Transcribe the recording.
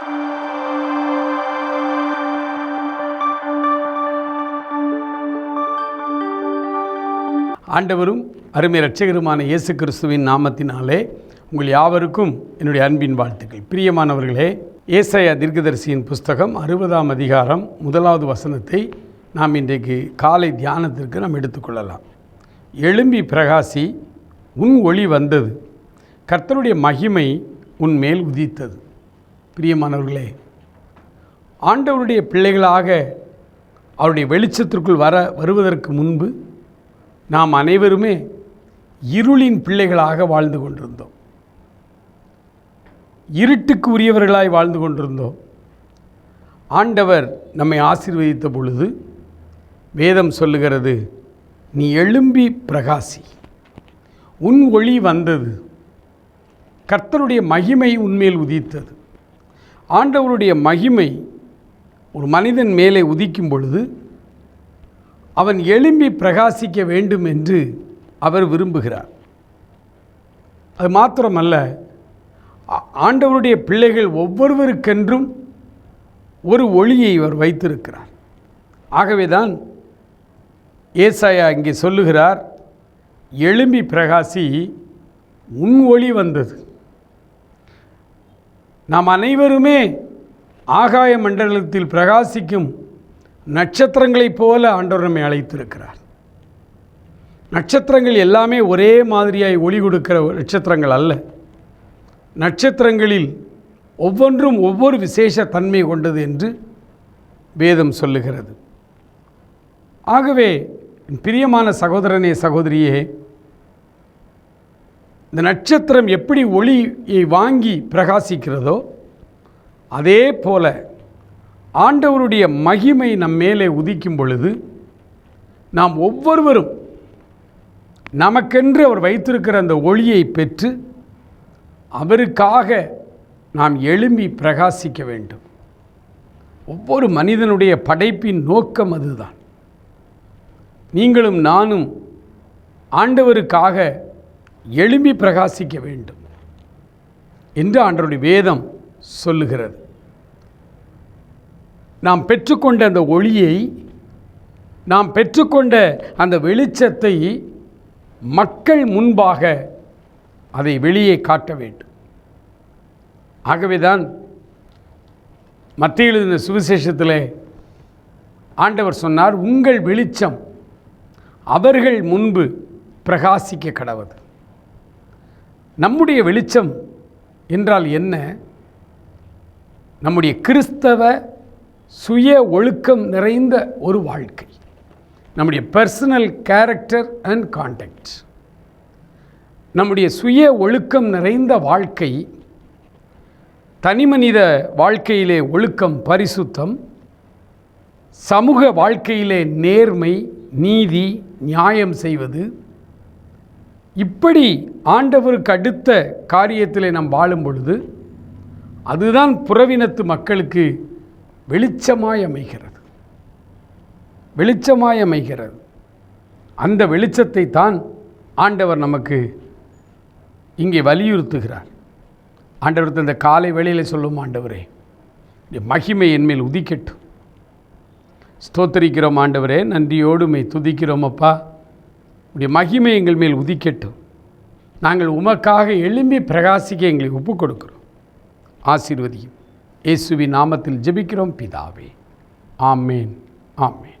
ஆண்டவரும் அருமை ரட்சகருமான இயேசு கிறிஸ்துவின் நாமத்தினாலே உங்கள் யாவருக்கும் என்னுடைய அன்பின் வாழ்த்துக்கள். பிரியமானவர்களே ஏசாயா தீர்க்கதரிசியின் புஸ்தகம் அறுபதாம் அதிகாரம் முதலாவது வசனத்தை நாம் இன்றைக்கு காலை தியானத்திற்கு நாம் எடுத்துக்கொள்ளலாம் எழும்பி பிரகாசி உன் ஒளி வந்தது. கர்த்தருடைய மகிமை உன் மேல் உதித்தது. பிரியமானவர்களே ஆண்டவருடைய பிள்ளைகளாக அவருடைய வெளிச்சத்திற்குள் வர வருவதற்கு முன்பு நாம் அனைவருமே இருளின் பிள்ளைகளாக வாழ்ந்து கொண்டிருந்தோம். இருட்டுக்கு உரியவர்களாய் வாழ்ந்து கொண்டிருந்தோம். ஆண்டவர் நம்மை ஆசீர்வதித்த பொழுது வேதம் சொல்லுகிறது நீ எழும்பி பிரகாசி உன் ஒளி வந்தது. கர்த்தருடைய மகிமை உன்மேல் உதித்தது. ஆண்டவருடைய மகிமை ஒரு மனிதன் மேலே உதிக்கும் பொழுது அவன் எழும்பி பிரகாசிக்க வேண்டும் என்று அவர் விரும்புகிறார். அது மாத்திரமல்ல ஆண்டவருடைய பிள்ளைகள் ஒவ்வொருவருக்கென்றும் ஒரு ஒளியை இவர் வைத்திருக்கிறார். ஆகவேதான் ஏசாயா இங்கே சொல்லுகிறார் எழும்பி பிரகாசி உன் ஒளி வந்தது. நாம் அனைவருமே ஆகாய மண்டலத்தில் பிரகாசிக்கும் நட்சத்திரங்களைப் போல ஆண்டவர் நம்மை அழைத்திருக்கிறார். நட்சத்திரங்கள் எல்லாமே ஒரே மாதிரியாய் ஒளி கொடுக்கிற நட்சத்திரங்கள் அல்ல. நட்சத்திரங்களில் ஒவ்வொன்றும் ஒவ்வொரு விசேஷ தன்மை கொண்டது என்று வேதம் சொல்லுகிறது. ஆகவே என் பிரியமான சகோதரனே சகோதரியே இந்த நட்சத்திரம் எப்படி ஒளியை வாங்கி பிரகாசிக்கிறதோ அதே போல ஆண்டவருடைய மகிமை நம் மேலே உதிக்கும் பொழுது நாம் ஒவ்வொருவரும் நமக்கென்று அவர் வைத்திருக்கிற அந்த ஒளியை பெற்று அவருக்காக நாம் எழும்பி பிரகாசிக்க வேண்டும். ஒவ்வொரு மனிதனுடைய படைப்பின் நோக்கம் அதுதான். நீங்களும் நானும் ஆண்டவருக்காக எழும்பி பிரகாசிக்க வேண்டும் என்று ஆண்டவருடைய வேதம் சொல்லுகிறது. நாம் பெற்றுக்கொண்ட அந்த ஒளியை நாம் பெற்றுக்கொண்ட அந்த வெளிச்சத்தை மக்கள் முன்பாக அதை வெளியே காட்ட வேண்டும். ஆகவேதான் மத்தியில் இந்த சுவிசேஷத்தில் ஆண்டவர் சொன்னார் உங்கள் வெளிச்சம் அவர்கள் முன்பு பிரகாசிக்க கடவுது. நம்முடைய வெளிச்சம் என்றால் என்ன? நம்முடைய கிறிஸ்தவ சுய ஒழுக்கம் நிறைந்த ஒரு வாழ்க்கை. நம்முடைய பர்சனல் கேரக்டர் அண்ட் கான்டெக்ட் நம்முடைய சுய ஒழுக்கம் நிறைந்த வாழ்க்கை தனிமனித வாழ்க்கையிலே ஒழுக்கம் பரிசுத்தம் சமூக வாழ்க்கையிலே நேர்மை நீதி நியாயம் செய்வது இப்படி ஆண்டவருக்கு அடுத்த காரியத்திலே நாம் வாழும் பொழுது அதுதான் புறவினத்து மக்களுக்கு வெளிச்சமாய் அமைகிறது. வெளிச்சமாய் அமைகிறது. அந்த வெளிச்சத்தை தான் ஆண்டவர் நமக்கு இங்கே வலியுறுத்துகிறார். ஆண்டவர் இந்த காலை வேளையில் சொல்லும் ஆண்டவரே மகிமை என்மேல் உதிக்கட்டும். ஸ்தோத்தரிக்கிறோம் ஆண்டவரே நன்றியோடு மை துதிக்கிறோம் அப்பா. உடைய மகிமை எங்கள் மேல் உதிக்கட்டும். நாங்கள் உமக்காக எழும்பி பிரகாசிக்க எங்களை ஒப்புக் கொடுக்கிறோம் ஆசீர்வதியும். இயேசுவின் நாமத்தில் ஜெபிக்கிறோம் பிதாவே. ஆமேன் ஆமேன்.